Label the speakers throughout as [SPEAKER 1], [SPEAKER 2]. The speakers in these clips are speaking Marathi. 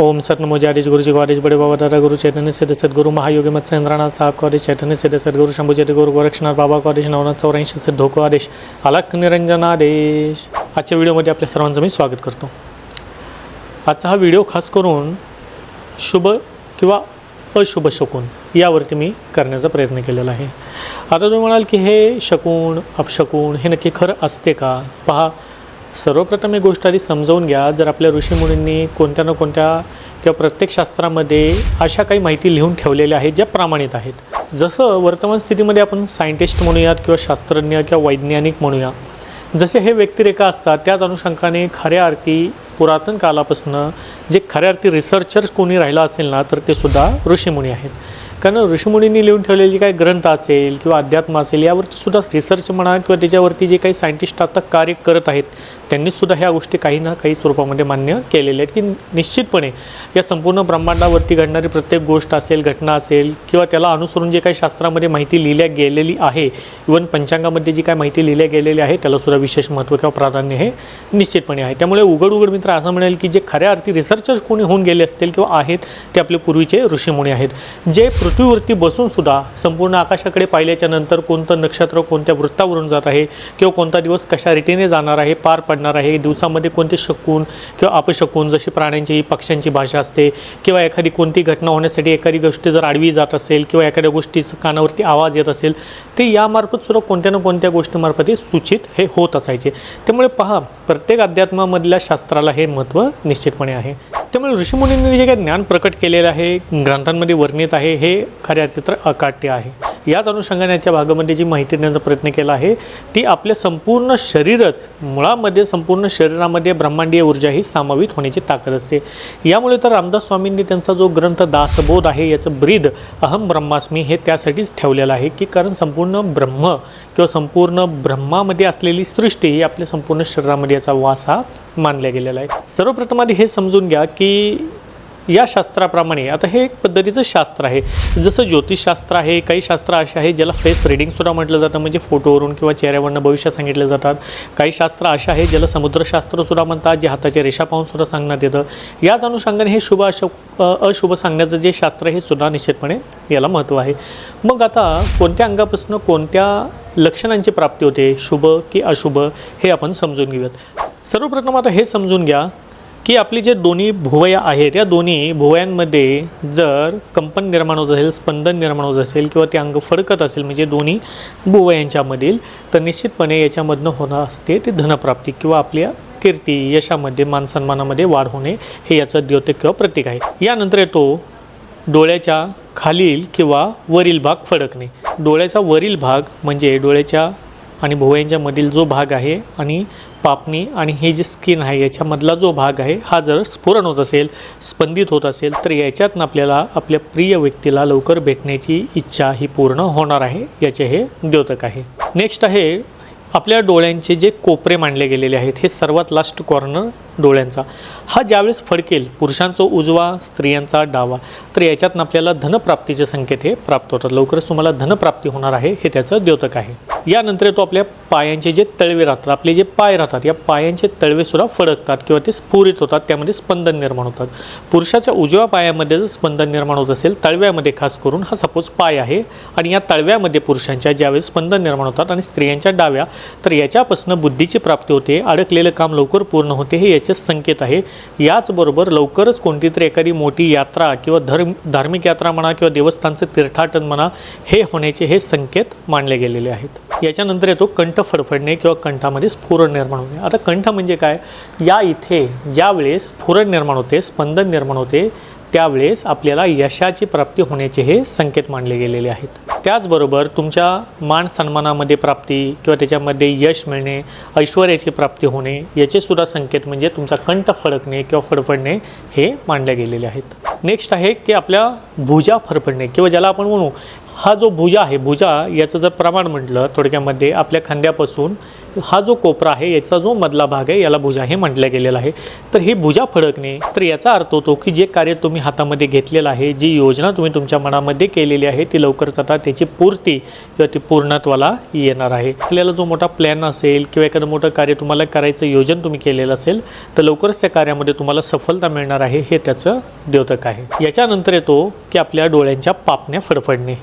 [SPEAKER 1] ओम सतनमो जाडेज गुरुजी कॉलेज बडे बाबा दादा गुरु चैतन्य सिद्ध सद्गुरु महायोगी मत सेंद्रनाथ साहब कॉलेज चैतन्य सिद्ध सद्गुरु शंभू जय गुरु गोरक्षनाथ बाबा कॉलेज नवनाथ चौऱ्याऐंशी सिद्धो को आदेश अलक निरंजन आदेश. आजच्या व्हिडिओमध्ये आपल्या सर्वांचं मी स्वागत करतो. आजचा हा व्हिडिओ खास करून शुभ किंवा अशुभ शकून यावरती मी करण्याचा प्रयत्न केलेला आहे. आता तुम्ही म्हणाल की हे शकून अपशकून हे नक्की खरं असते का? पहा सर्वप्रथम एक गोष्ट आधी समजावून घ्या. जर आपल्या ऋषीमुनींनी कोणत्या ना कोणत्या किंवा प्रत्येक शास्त्रामध्ये अशा काही माहिती लिहून ठेवलेल्या आहेत ज्या प्रमाणित आहेत. जसं वर्तमान स्थितीमध्ये आपण सायंटिस्ट म्हणूयात किंवा शास्त्रज्ञ किंवा वैज्ञानिक म्हणूया. जसे हे व्यक्तिरेखा असतात त्याच अनुषंगाने खऱ्या अर्थी पुरातन कालापासून जे खऱ्या अर्थी रिसर्चर्स कोणी राहिला असेल ना तर ते सुद्धा ऋषीमुनी आहेत. कारण ऋषीमुनींनी लिहून ठेवलेले जे काही ग्रंथ असेल किंवा अध्यात्म असेल यावरती सुद्धा रिसर्च म्हणा किंवा त्याच्यावरती जे काही सायंटिस्ट आता कार्य करत आहेत त्यांनीसुद्धा ह्या गोष्टी काही ना काही स्वरूपामध्ये मान्य केलेल्या आहेत. की निश्चितपणे या संपूर्ण ब्रह्मांडावरती घडणारी प्रत्येक गोष्ट असेल घटना असेल किंवा त्याला अनुसरून जे काही शास्त्रामध्ये माहिती लिहिल्या गेलेली आहे इवन पंचांगामध्ये जी काही माहिती लिहिल्या गेलेली आहे त्यालासुद्धा विशेष महत्त्व किंवा प्राधान्य हे निश्चितपणे आहे. त्यामुळे उघड उघड मित्र असं म्हणेल की जे खऱ्या अर्थी रिसर्चर्स कोणी होऊन गेले असतील किंवा आहेत ते आपले पूर्वीचे ऋषीमुनी आहेत. जे पृथ्वीवरती बसून सुद्धा संपूर्ण आकाशाकडे पाहिल्याच्या नंतर कोणतं नक्षत्र कोणत्या वृत्तावरून जात आहे किंवा कोणता दिवस कशा रीतीने जाणार आहे पार पडणार आहे दिवसामध्ये कोणते शकून किंवा अपशकून जशी प्राण्यांची पक्ष्यांची भाषा असते किंवा एखादी कोणती घटना होण्यासाठी एखादी गोष्ट जर आडवी जात असेल किंवा एखाद्या गोष्टीचं कानावरती आवाज येत असेल ते यामार्फत सुद्धा कोणत्या ना कोणत्या गोष्टीमार्फत सूचित हे होत असायचे. त्यामुळे पहा प्रत्येक अध्यात्मामधल्या शास्त्राला हे महत्त्व निश्चितपणे आहे. त्यामुळे ऋषीमुनींनी जे काही ज्ञान प्रकट केलेलं आहे ग्रंथांमध्ये वर्णित आहे हे खऱ्या अर्थी तर अकाट्य आहे. याच अनुषंगाने याच्या भागामध्ये जी माहिती देण्याचा प्रयत्न केला आहे ती आपल्या संपूर्ण शरीरच मुळामध्ये संपूर्ण शरीरामध्ये ब्रह्मांडीय ऊर्जा ही समावित होण्याची ताकद असते. यामुळे तर रामदास स्वामींनी त्यांचा जो ग्रंथ दासबोध आहे याचं ब्रीद अहम ब्रह्मास्मी हे त्यासाठीच ठेवलेलं आहे की कारण संपूर्ण ब्रह्म किंवा संपूर्ण ब्रह्मामध्ये असलेली सृष्टी ही आपल्या संपूर्ण शरीरामध्ये याचा वास हा मानला गेलेला आहे. सर्वप्रथम आधी हे समजून घ्या की या शास्त्राप्रमाणे. आता हे एक पद्धतीचं शास्त्र आहे. जसं ज्योतिषशास्त्र आहे काही शास्त्र असे आहे ज्याला फेस रिडिंगसुद्धा म्हटलं जातं. म्हणजे फोटोवरून किंवा चेहऱ्यावरनं भविष्य सांगितले जातात. काही शास्त्र असे आहे ज्याला समुद्रशास्त्रसुद्धा म्हणतात जे हाताच्या रेषा पाहूनसुद्धा सांगण्यात येतं. याच अनुषंगाने हे शुभ अशुभ अशुभ सांगण्याचं जे शास्त्र हे सुद्धा निश्चितपणे याला महत्त्व आहे. मग आता कोणत्या अंगापासून कोणत्या लक्षणांची प्राप्ती होते? शुभ की अशुभ? हे आपण समजून घेऊयात. सर्वप्रथम आता हे समजून घ्या. की आपली जे दोन्ही भुवया आहेत या दोन्ही भुवयांमध्ये जर कंपन निर्माण होत असेल स्पंदन निर्माण होत असेल किंवा ते अंग फडकत असेल म्हणजे दोन्ही भुवयांच्यामधील तर निश्चितपणे याच्यामधनं होणं असते ते धनप्राप्ती किंवा आपल्या कीर्ती यशामध्ये मानसन्मानामध्ये वाढ होणे हे याचं द्योतक किंवा प्रतीक आहे. यानंतर येतो डोळ्याच्या खालील किंवा वरील भाग फडकणे. डोळ्याचा वरील भाग म्हणजे डोळ्याच्या आणि भुवयांच्या मधील जो भाग आहे आणि पापणी आणि हे जे स्किन आहे याच्यामधला जो भाग आहे हा जर स्फुरण होत असेल स्पंदित होत असेल तर याच्यातनं आपल्याला आपल्या प्रिय व्यक्तीला लवकर भेटण्याची इच्छा ही पूर्ण होणार आहे याचे हे द्योतक आहे. नेक्स्ट आहे आपल्या डोळ्यांचे जे कोपरे मांडले गेलेले आहेत हे सर्वात लास्ट कॉर्नर डोळ्यांचा. हा ज्यावेळेस फडकेल पुरुषांचा उजवा स्त्रियांचा डावा तर याच्यातनं आपल्याला धनप्राप्तीचे संकेत हे प्राप्त होतात. लवकरच तुम्हाला धनप्राप्ती होणार आहे हे त्याचं द्योतक आहे. यानंतर येतो आपल्या पायांचे जे तळवे राहतात आपले जे पाय राहतात या पायांचे तळवेसुद्धा फडकतात किंवा ते स्फुरित होतात त्यामध्ये स्पंदन निर्माण होतात. पुरुषाच्या उजव्या पायामध्ये जर स्पंदन निर्माण होत असेल तळव्यामध्ये खास करून हा सपोज पाय आहे आणि या तळव्यामध्ये पुरुषांच्या ज्यावेळेस स्पंदन निर्माण होतात आणि स्त्रियांच्या डाव्या तर याच्यापासून बुद्धीची प्राप्ती होते अडकलेलं काम लवकर पूर्ण होते हे याचे संकेत आहे. याचबरोबर लवकरच कोणती तरी एखादी मोठी यात्रा किंवा धर्म धार्मिक यात्रा म्हणा किंवा देवस्थानचं तीर्थाटन म्हणा हे होण्याचे हे संकेत मानले गेलेले आहेत. याच्यानंतर येतो कंठ फडफडणे किंवा कंठामध्ये स्फुरण निर्माण होणे. आता कंठ म्हणजे काय? या इथे ज्यावेळेस स्फुरण निर्माण होते स्पंदन निर्माण होते त्यावेळेस आपल्याला यशाची प्राप्ती होण्याचे हे संकेत मानले गेलेले आहेत. त्याचबरोबर तुमच्या मान सन्मानामध्ये प्राप्ती किंवा त्याच्यामध्ये यश मिळणे ऐश्वर्याची प्राप्ती होणे याचे सुद्धा संकेत म्हणजे तुमचा कंठ फडकणे किंवा फडफडणे हे मानले गेलेले आहेत. नेक्स्ट आहे की आपल्या भुजा फरफडणे किंवा ज्याला आपण म्हणू हा जो भुजा आहे भुजा याचं जर प्रमाण म्हटलं थोडक्यामध्ये आपल्या खांद्यापासून हा जो कोपरा आहे याचा जो मधला भाग आहे याला भुजा हे म्हटलं गेलेलं आहे. तर ही भुजा फडकणे तर याचा अर्थ होतो की जे कार्य तुम्ही हातामध्ये घेतलेलं आहे जी योजना तुम्ही तुमच्या मनामध्ये केलेली आहे ती लवकरच आता त्याची पूर्ती किंवा ती पूर्णत्वाला येणार आहे. आपल्याला जो मोठा प्लॅन असेल किंवा एखादं मोठं कार्य तुम्हाला करायचं योजन तुम्ही केलेलं असेल तर लवकरच त्या कार्यामध्ये तुम्हाला सफलता मिळणार आहे हे त्याचं द्योतक आहे. याच्यानंतर येतो की आपल्या डोळ्यांच्या पापण्या फडफडणे.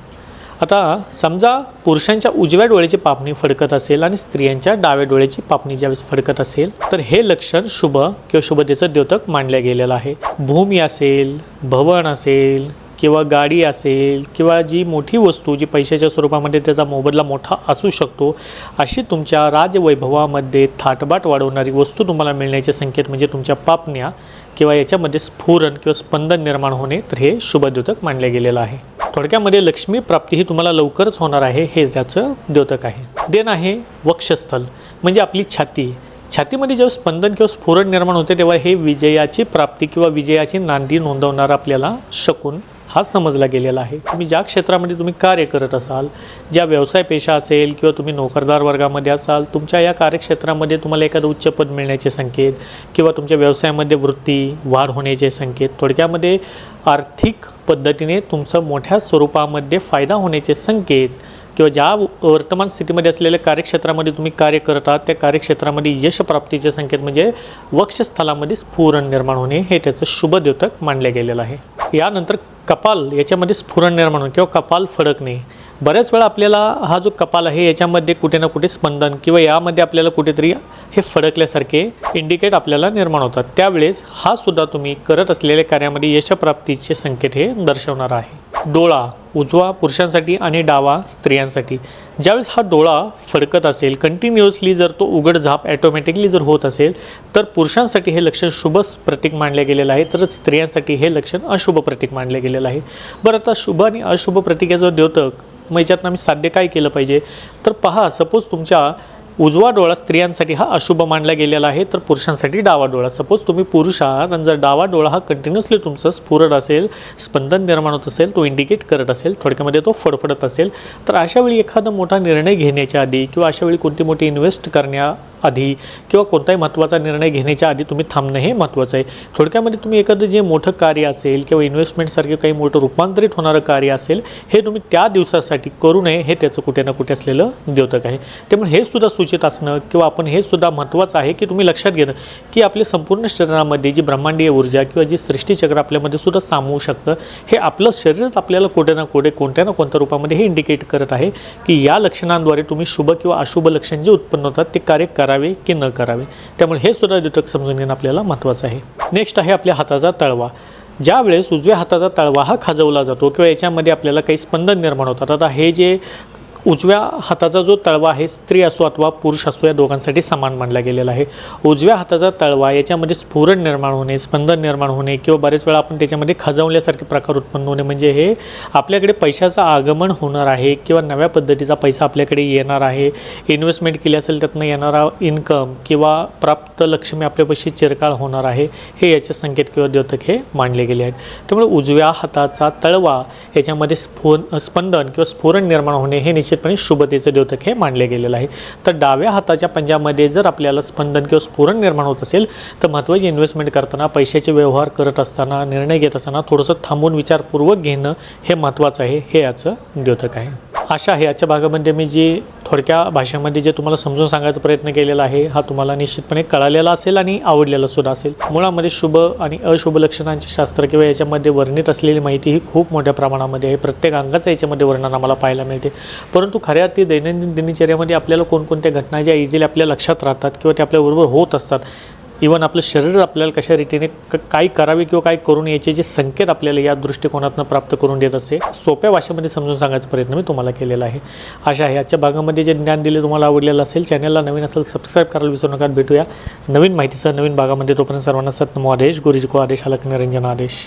[SPEAKER 1] आता समजा पुरुषांच्या उजव्या डोळ्याची पापणी फडकत असेल आणि स्त्रियांच्या डाव्या डोळ्याची पापणी ज्यावेळेस फडकत असेल तर हे लक्षण शुभ किंवा शुभतेचं द्योतक मानलं गेलेलं आहे. भूमी असेल भवन असेल किंवा गाडी असेल किंवा जी मोठी वस्तू जी पैशाच्या स्वरूपामध्ये त्याचा मोबदला मोठा असू शकतो अशी तुमच्या राजवैभवामध्ये थाटबाट वाढवणारी वस्तू तुम्हाला मिळण्याचे संकेत म्हणजे तुमच्या पापण्या किंवा याच्यामध्ये स्फुरण किंवा स्पंदन निर्माण होणे तर हे शुभद्योतक मानले गेलेलं आहे. थोडक्यामध्ये लक्ष्मी प्राप्ती ही तुम्हाला लवकरच होणार आहे हे त्याचं द्योतक आहे. देन आहे वक्षस्थल म्हणजे आपली छाती. छातीमध्ये जेव्हा स्पंदन किंवा स्फुरण निर्माण होते तेव्हा हे विजयाची प्राप्ती किंवा विजयाची नांदी नोंदवणार आपल्याला शकून हा समजला गेलेला आहे. तुम्ही ज्या क्षेत्रामध्ये तुम्ही कार्य करत असाल ज्या व्यवसाय पेशा असेल किंवा तुम्ही नोकरदार वर्गामध्ये असाल तुमच्या या कार्यक्षेत्रामध्ये तुम्हाला एखादं उच्च पद मिळण्याचे संकेत किंवा तुमच्या व्यवसायामध्ये वृत्ती वाढ होण्याचे संकेत थोडक्यामध्ये आर्थिक पद्धतीने तुमचं मोठ्या स्वरूपामध्ये फायदा होण्याचे संकेत किंवा ज्या वर्तमान स्थितीमध्ये असलेल्या कार्यक्षेत्रामध्ये तुम्ही कार्य करत आहात त्या कार्यक्षेत्रामध्ये यशप्राप्तीचे संकेत म्हणजे वक्षस्थलामध्ये स्फुरण निर्माण होणे हे त्याचं शुभ द्योतक मानलं गेलेलं आहे. यानंतर कपाल याच्यामध्ये स्फुरण निर्माण होणे किंवा कपाल फडकणे. बऱ्याच वेळा आपल्याला हा जो कपाल आहे याच्यामध्ये कुठे ना कुठे स्पंदन किंवा यामध्ये आपल्याला कुठेतरी हे फडकल्यासारखे इंडिकेट आपल्याला निर्माण होतात. त्यावेळेस हा सुद्धा तुम्ही करत असलेल्या कार्यामध्ये यशप्राप्तीचे संकेत हे दर्शवणार आहे. डोळा उजवा पुरुषांसाठी आणि डावा स्त्रियांसाठी. ज्यावेळेस हा डोळा फडकत असेल कंटिन्युअसली जर तो उघड झाप ॲटोमॅटिकली जर होत असेल तर पुरुषांसाठी हे लक्षण शुभ प्रतीक मानलं गेलेलं आहे तर स्त्रियांसाठी हे लक्षण अशुभ प्रतीक मानलं गेलेलं आहे. बरं आता शुभ आणि अशुभ प्रतीकाचं द्योतक मग याच्यातनं आम्ही साध्य काय केलं पाहिजे? तर पहा सपोज तुमच्या उजवा डोळा स्त्रियांसाठी हा अशुभ मानला गेलेला आहे तर पुरुषांसाठी डावा डोळा. सपोज तुम्ही पुरुष आहात आणि जर डावा डोळा हा कंटिन्युअसली तुमचं स्फुरट असेल स्पंदन निर्माण होत असेल तो इंडिकेट करत असेल थोडक्यामध्ये तो फडफडत असेल तर अशावेळी एखादा मोठा निर्णय घेण्याच्या आधी किंवा अशावेळी कोणती मोठी इन्व्हेस्ट करण्या आधी किंवा कोणताही महत्त्वाचा निर्णय घेण्याच्या आधी तुम्ही थांबणं हे महत्त्वाचं आहे. थोडक्यामध्ये तुम्ही एखादं जे मोठं कार्य असेल किंवा इन्व्हेस्टमेंटसारखे काही मोठं रूपांतरित होणारं कार्य असेल हे तुम्ही त्या दिवसासाठी करू नये हे त्याचं कुठे ना कुठे असलेलं द्योतक आहे. त्यामुळे हे सुद्धा सूचित असणं किंवा आपण हे सुद्धा महत्त्वाचं आहे की तुम्ही लक्षात घेणं की आपल्या संपूर्ण शरीरामध्ये जी ब्रह्मांडीय ऊर्जा किंवा जी सृष्टीचक्र आपल्यामध्ये सुद्धा सामावू शकतं हे आपलं शरीरच आपल्याला कुठे ना कुठे कोणत्या ना कोणत्या रूपामध्ये हे इंडिकेट करत आहे की या लक्षणांद्वारे तुम्ही शुभ किंवा अशुभ लक्षण जे उत्पन्न होतात ते कार्य करावे की न करावे? त्यामुळे हे सुद्धा द्योतक समजून घेणं आपल्याला महत्त्वाचं आहे. नेक्स्ट आहे आपल्या हाताचा तळवा. ज्यावेळेस उजव्या हाताचा तळवा हा खाजवला जातो किंवा याच्यामध्ये आपल्याला काही स्पंदन निर्माण होतात. आता हे जे उजव्या हाताचा जो तळवा आहे स्त्री असो अथवा पुरुष असो या दोघांसाठी समान मानला गेलेला आहे. उजव्या हाताचा तळवा याच्यामध्ये स्फुरण निर्माण होणे स्पंदन निर्माण होणे किंवा बरेच वेळा आपण त्याच्यामध्ये खजवल्यासारखे प्रकार उत्पन्न होणे म्हणजे हे आपल्याकडे पैशाचं आगमन होणार आहे किंवा नव्या पद्धतीचा पैसा आपल्याकडे येणार आहे. इन्व्हेस्टमेंट केली असेल त्यातनं येणारा इन्कम किंवा प्राप्त लक्ष्मी आपल्यापाशी चिरकाळ होणार आहे हे याचे संकेत किंवा द्योतक हे मांडले गेले आहेत. त्यामुळे उजव्या हाताचा तळवा याच्यामध्ये स्फो स्पंदन किंवा स्फुरण निर्माण होणे हे निश्चितपणे शुभतेचं द्योतक हे मानले गेलेलं आहे. तर डाव्या हाताच्या पंजामध्ये जर आपल्याला स्पंदन किंवा स्फुरण निर्माण होत असेल तर महत्त्वाची इन्व्हेस्टमेंट करताना पैशाचे व्यवहार करत असताना निर्णय घेत असताना थोडंसं थांबून विचारपूर्वक घेणं हे महत्त्वाचं आहे हे याचं द्योतक आहे. अशा आहे आजच्या भागामध्ये मी जी थोडक्या भाषेमध्ये जे तुम्हाला समजून सांगायचा प्रयत्न केलेला आहे हा तुम्हाला निश्चितपणे कळालेला असेल आणि आवडलेला सुद्धा असेल. मुळामध्ये शुभ आणि अशुभ लक्षणांचे शास्त्र किंवा याच्यामध्ये वर्णित असलेली माहिती ही खूप मोठ्या प्रमाणामध्ये आहे. प्रत्येक अंगाचं याच्यामध्ये वर्णन आम्हाला पाहायला मिळते. परंतु खऱ्या अर्थी दैनंदिन दिनचर्यामध्ये आपल्याला कोणकोणत्या घटना ज्या इझिली आपल्या लक्षात राहतात किंवा त्या आपल्याबरोबर होत असतात इवन आपलं शरीर आपल्याला कशा रीतीने क काय करावे किंवा काय करून याचे जे संकेत आपल्याला या दृष्टिकोनातून प्राप्त करून देत असे सोप्या भाषेमध्ये समजून सांगायचा प्रयत्न मी तुम्हाला केलेला आहे. अशा आहे आजच्या भागामध्ये जे ज्ञान दिले तुम्हाला आवडलेलं असेल चॅनलला नवीन असेल सबस्क्राईब करायला विसरू नका भेटूया नवीन माहितीसह नवीन भागामध्ये. तोपर्यंत सर्वांना सत्नमो आदेश गुरुजी को आदेश अलक निरंजन आदेश.